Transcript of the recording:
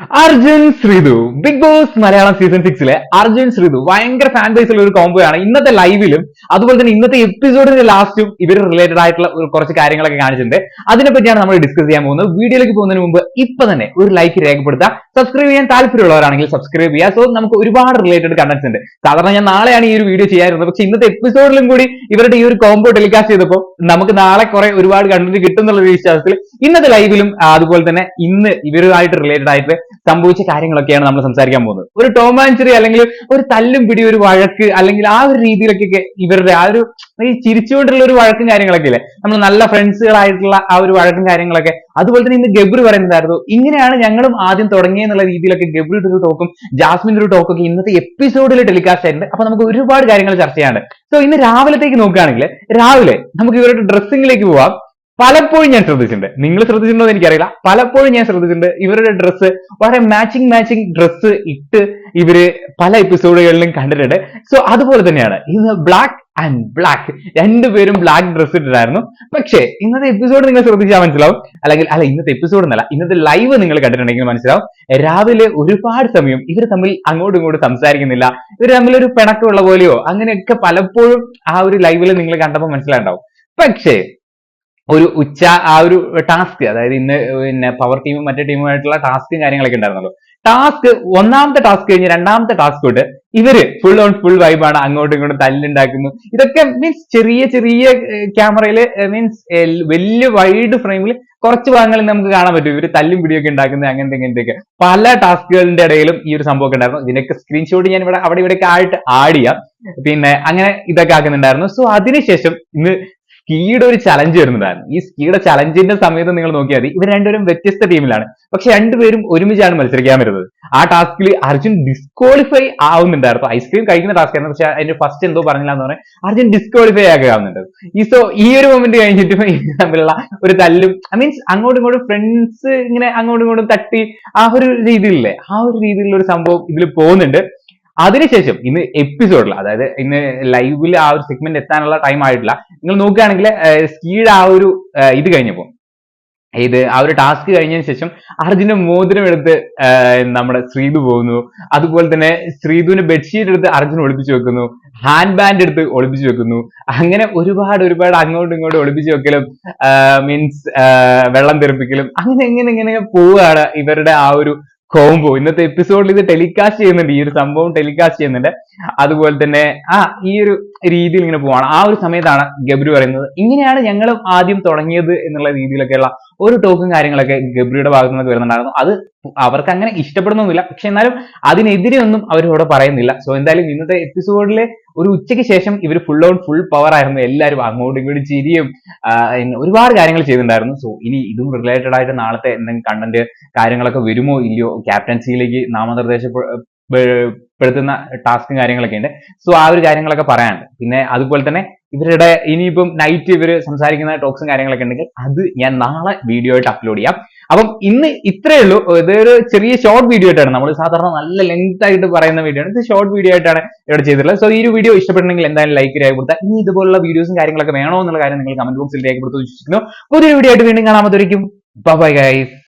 Arjun Sreethu. Big Boss Malayalam season സിക്സിലെ Arjun Sreethu ഭയങ്കര fan base ഉള്ള ഒരു കോംബോ ആണ്. ഇന്നത്തെ ലൈവിലും അതുപോലെ തന്നെ ഇന്നത്തെ എപ്പിസോഡിന്റെ ലാസ്റ്റും ഇവർ റിലേറ്റഡ് ആയിട്ടുള്ള കുറച്ച് കാര്യങ്ങളൊക്കെ കാണിച്ചിട്ടുണ്ട്. അതിനെ പറ്റിയാണ് നമ്മൾ ഡിസ്കസ് ചെയ്യാൻ പോകുന്നത്. വീഡിയോയിലേക്ക് പോകുന്നതിന് മുമ്പ് ഇപ്പൊ തന്നെ ഒരു ലൈക്ക് രേഖപ്പെടുത്തുക. സബ്സ്ക്രൈബ് ചെയ്യാൻ താല്പര്യമുള്ളവരാണെങ്കിൽ സബ്സ്ക്രൈബ് ചെയ്യുക. സോ നമുക്ക് ഒരുപാട് റിലേറ്റഡ് കണ്ടന്റ്സ് ഉണ്ട്. സാധാരണ ഞാൻ നാളെയാണ് ഈ ഒരു വീഡിയോ ചെയ്യാറുള്ളത്. പക്ഷെ ഇന്നത്തെ എപ്പിസോഡിലും കൂടി ഇവരുടെ ഈ ഒരു കോംബോ ടെലികാസ്റ്റ് ചെയ്തപ്പോൾ നമുക്ക് നാളെ കുറെ ഒരുപാട് കണ്ടന്റ് കിട്ടും എന്നുള്ള വിശ്വാസത്തിൽ ഇന്നത്തെ ലൈവിലും അതുപോലെ തന്നെ ഇന്ന് ഇവരുമായിട്ട് റിലേറ്റഡ് ആയിട്ട് സംഭവിച്ച കാര്യങ്ങളൊക്കെയാണ് നമ്മൾ സംസാരിക്കാൻ പോകുന്നത്. ഒരു ടോമാൻചറി അല്ലെങ്കിൽ ഒരു തല്ലും പിടി ഒരു വഴക്ക് അല്ലെങ്കിൽ ആ ഒരു രീതിയിലൊക്കെ ഇവരുടെ ആ ഒരു ഈ ചിരിച്ചുകൊണ്ടുള്ള ഒരു വഴക്കും കാര്യങ്ങളൊക്കെ ഇല്ലേ? നമ്മൾ നല്ല ഫ്രണ്ട്സുകളായിട്ടുള്ള ആ ഒരു വഴക്കും കാര്യങ്ങളൊക്കെ. അതുപോലെ തന്നെ ഇന്ന് ഗബ്രി പറയുന്നതായിരുന്നു ഇങ്ങനെയാണ് ഞങ്ങളും ആദ്യം തുടങ്ങിയെന്നുള്ള രീതിയിലൊക്കെ ഗബ്രിയുടെ ഒരു ടോക്കും ജാസ്മിന്റെ ഒരു ടോക്കൊക്കെ ഇന്നത്തെ എപ്പിസോഡിൽ ടെലികാസ്റ്റ് ആയിട്ടുണ്ട്. അപ്പൊ നമുക്ക് ഒരുപാട് കാര്യങ്ങൾ ചർച്ച ചെയ്യാനുണ്ട്. സോ ഇന്ന് രാവിലത്തേക്ക് നോക്കുകയാണെങ്കിൽ രാവിലെ നമുക്ക് ഇവരുടെ ഡ്രസ്സിംഗിലേക്ക് പോവാം. പലപ്പോഴും ഞാൻ ശ്രദ്ധിച്ചിട്ടുണ്ട്. നിങ്ങൾ ശ്രദ്ധിച്ചിട്ടുണ്ടോ എന്ന് എനിക്കറിയില്ല. പലപ്പോഴും ഞാൻ ശ്രദ്ധിച്ചിട്ടുണ്ട്. ഇവരുടെ ഡ്രസ്സ് വളരെ മാച്ചിങ് മാച്ചിങ് ഡ്രസ്സ് ഇട്ട് ഇവർ പല എപ്പിസോഡുകളിലും കണ്ടിട്ടുണ്ട്. സോ അതുപോലെ തന്നെയാണ്. ഇന്ന് ബ്ലാക്ക് ആൻഡ് ബ്ലാക്ക് രണ്ടുപേരും ബ്ലാക്ക് ഡ്രസ്സ് ഇട്ടിട്ടായിരുന്നു. പക്ഷേ ഇന്നത്തെ എപ്പിസോഡ് നിങ്ങൾ ശ്രദ്ധിച്ചാൽ മനസ്സിലാവും. അല്ലെങ്കിൽ അല്ല ഇന്നത്തെ എപ്പിസോഡ് എന്നല്ല ഇന്നത്തെ ലൈവ് നിങ്ങൾ കണ്ടിട്ടുണ്ടെങ്കിൽ മനസ്സിലാവും. രാവിലെ ഒരുപാട് സമയം ഇവർ തമ്മിൽ അങ്ങോട്ടും ഇങ്ങോട്ടും സംസാരിക്കുന്നില്ല. ഇവർ തമ്മിൽ ഒരു പിണക്കമുള്ള പോലെയോ? അങ്ങനെയൊക്കെ പലപ്പോഴും ആ ഒരു ലൈവിൽ നിങ്ങൾ കണ്ടപ്പോൾ മനസ്സിലാണ്ടാവും പക്ഷേ ഒരു ഉച്ച ആ ഒരു ടാസ്ക് അതായത് ഇന്ന് പിന്നെ പവർ ടീമും മറ്റേ ടീമുമായിട്ടുള്ള ടാസ്കും കാര്യങ്ങളൊക്കെ ഉണ്ടായിരുന്നല്ലോ ടാസ്ക് ഒന്നാമത്തെ ടാസ്ക് കഴിഞ്ഞ് രണ്ടാമത്തെ ടാസ്ക് തൊട്ട് ഇവർ ഫുൾ ഓൺ ഫുൾ വൈബാണ് അങ്ങോട്ടും ഇങ്ങോട്ടും തല്ലുണ്ടാക്കുന്നു. ഇതൊക്കെ മീൻസ് ചെറിയ ചെറിയ ക്യാമറയിൽ മീൻസ് വലിയ വൈഡ് ഫ്രെയിമിൽ കുറച്ച് ഭാഗങ്ങളിൽ നമുക്ക് കാണാൻ പറ്റും. ഇവർ തല്ലും പിടിയൊക്കെ ഉണ്ടാക്കുന്നത് അങ്ങനത്തെ ഇങ്ങനത്തെയൊക്കെ. പല ടാസ്കുകളുടെ ഇടയിലും ഈ ഒരു സംഭവമൊക്കെ ഉണ്ടായിരുന്നു. ഇതിനൊക്കെ സ്ക്രീൻഷോട്ട് ഞാൻ ഇവിടെ അവിടെ ഇവിടെയൊക്കെ ആയിട്ട് ആഡ് ചെയ്യാം. പിന്നെ അങ്ങനെ ഇതൊക്കെ ആക്കുന്നുണ്ടായിരുന്നു. സോ അതിനുശേഷം ഇന്ന് സ്കീയുടെ ഒരു ചലഞ്ച് വരുന്നതായിരുന്നു ഈ സ്കീയുടെ ചലഞ്ചിന്റെ സമയത്ത് നിങ്ങൾ നോക്കിയാൽ മതി. ഇവർ രണ്ടുപേരും വ്യത്യസ്ത ടീമിലാണ് പക്ഷെ രണ്ടുപേരും ഒരുമിച്ചാണ് മത്സരിക്കാൻ വരുന്നത്. ആ ടാസ്കിൽ അർജുൻ ഡിസ്ക്വാളിഫൈ ആവുന്നുണ്ടായിരുന്നു. ഐസ്ക്രീം കഴിക്കുന്ന ടാസ്ക് ആയിരുന്നു. പക്ഷെ അതിന്റെ ഫസ്റ്റ് എന്തോ പറഞ്ഞില്ല എന്ന് പറഞ്ഞാൽ അർജുൻ ഡിസ്ക്വാളിഫൈ ആകുന്നുണ്ട് ഈ സോ ഈ ഒരു മൊമെന്റ് കഴിഞ്ഞിട്ട് തമ്മിലുള്ള ഒരു തല്ലും ഐ മീൻസ് അങ്ങോട്ടും ഇങ്ങോട്ടും ഫ്രണ്ട്സ് ഇങ്ങനെ അങ്ങോട്ടും ഇങ്ങോട്ടും തട്ടി ആ ഒരു രീതിയിലല്ലേ ആ ഒരു രീതിയിലുള്ള ഒരു സംഭവം ഇതിൽ പോകുന്നുണ്ട്. അതിനുശേഷം ഇന്ന് എപ്പിസോഡിൽ അതായത് ഇന്ന് ലൈവിൽ ആ ഒരു സെഗ്മെന്റ് എത്താനുള്ള ടൈം ആയിട്ടില്ല. നിങ്ങൾ നോക്കുകയാണെങ്കിൽ സ്കീഡ് ആ ഒരു ഇത് കഴിഞ്ഞപ്പോ ഇത് ആ ഒരു ടാസ്ക് കഴിഞ്ഞതിന് ശേഷം അർജുന്റെ മോതിരം എടുത്ത് നമ്മുടെ ശ്രീതു പോകുന്നു. അതുപോലെ തന്നെ ശ്രീതുവിന് ബെഡ്ഷീറ്റ് എടുത്ത് അർജുൻ ഒളിപ്പിച്ചു വെക്കുന്നു. ഹാൻഡ് ബാൻഡ് എടുത്ത് ഒളിപ്പിച്ചു വെക്കുന്നു. അങ്ങനെ ഒരുപാട് ഒരുപാട് അങ്ങോട്ടും ഇങ്ങോട്ടും ഒളിപ്പിച്ചു വെക്കലും മീൻസ് വെള്ളം തെറിപ്പിക്കലും അങ്ങനെ ഇങ്ങനെ ഇങ്ങനെ പോവുകയാണ് ഇവരുടെ ആ ഒരു കോംബോ ഇന്നത്തെ എപ്പിസോഡിൽ ഇത് ടെലികാസ്റ്റ് ചെയ്യുന്നുണ്ട്. ഈ ഒരു സംഭവം ടെലികാസ്റ്റ് ചെയ്യുന്നുണ്ട്. അതുപോലെ തന്നെ ആ ഈ ഒരു രീതിയിൽ ഇങ്ങനെ പോവാണ്. ആ ഒരു സമയത്താണ് ഗബ്രി പറയുന്നത്. ഇങ്ങനെയാണ് ഞങ്ങൾ ആദ്യം തുടങ്ങിയത് എന്നുള്ള രീതിയിലൊക്കെയുള്ള ഒരു ടോക്കും കാര്യങ്ങളൊക്കെ ഗബ്രിയുടെ ഭാഗത്തു നിന്നൊക്കെ വരുന്നുണ്ടായിരുന്നു. അത് അവർക്ക് അങ്ങനെ ഇഷ്ടപ്പെടുന്നൊന്നുമില്ല. പക്ഷെ എന്നാലും അതിനെതിരെ ഒന്നും അവരിവിടെ പറയുന്നില്ല. സോ എന്തായാലും ഇന്നത്തെ എപ്പിസോഡിലെ ഒരു ഉച്ചയ്ക്ക് ശേഷം ഇവർ ഫുൾ ഓൺ ഫുൾ പവർ ആയിരുന്നു. എല്ലാവരും അങ്ങോട്ടും ഇങ്ങോട്ടും ചിരിയും ഒരുപാട് കാര്യങ്ങൾ ചെയ്തിട്ടുണ്ടായിരുന്നു. സോ ഇനി ഇതും റിലേറ്റഡ് ആയിട്ട് നാളത്തെ എന്തെങ്കിലും കണ്ടന്റ് കാര്യങ്ങളൊക്കെ വരുമോ? ഇല്ലയോ? ക്യാപ്റ്റൻസിയിലേക്ക് നാമനിർദ്ദേശ പെടുത്തുന്ന ടാസ്കും കാര്യങ്ങളൊക്കെ ഉണ്ട്. സോ ആ ഒരു കാര്യങ്ങളൊക്കെ പറയാനുണ്ട്. പിന്നെ അതുപോലെ തന്നെ ഇവരുടെ ഇനിയിപ്പം നൈറ്റ് ഇവർ സംസാരിക്കുന്ന ടോക്സും കാര്യങ്ങളൊക്കെ ഉണ്ടെങ്കിൽ അത് ഞാൻ നാളെ വീഡിയോ ആയിട്ട് അപ്ലോഡ് ചെയ്യാം. അപ്പം ഇന്ന് ഇത്രയേ ഉള്ളൂ. ഇതൊരു ചെറിയ ഷോർട്ട് വീഡിയോ ആയിട്ടാണ്. നമ്മൾ സാധാരണ നല്ല ലെങ്ത് ആയിട്ട് പറയുന്ന വീഡിയോ ആണ്. ഇത് ഷോർട്ട് വീഡിയോ ആയിട്ടാണ് ഇവിടെ ചെയ്തിട്ടുള്ളത്. സോ ഈ ഒരു വീഡിയോ ഇഷ്ടപ്പെട്ടുണ്ടെങ്കിൽ എന്തായാലും ലൈക്ക് രേഖപ്പെടുത്തുക. ഇനി ഇതുപോലുള്ള വീഡിയോസും കാര്യങ്ങളൊക്കെ വേണോ എന്നുള്ള കാര്യം നിങ്ങൾ കമന്റ് ബോക്സിൽ രേഖപ്പെടുത്തുന്നു പുതിയൊരു വീഡിയോ ആയിട്ട് വീണ്ടും കാണാമത്തായിരിക്കും ബൈ ഗൈസ്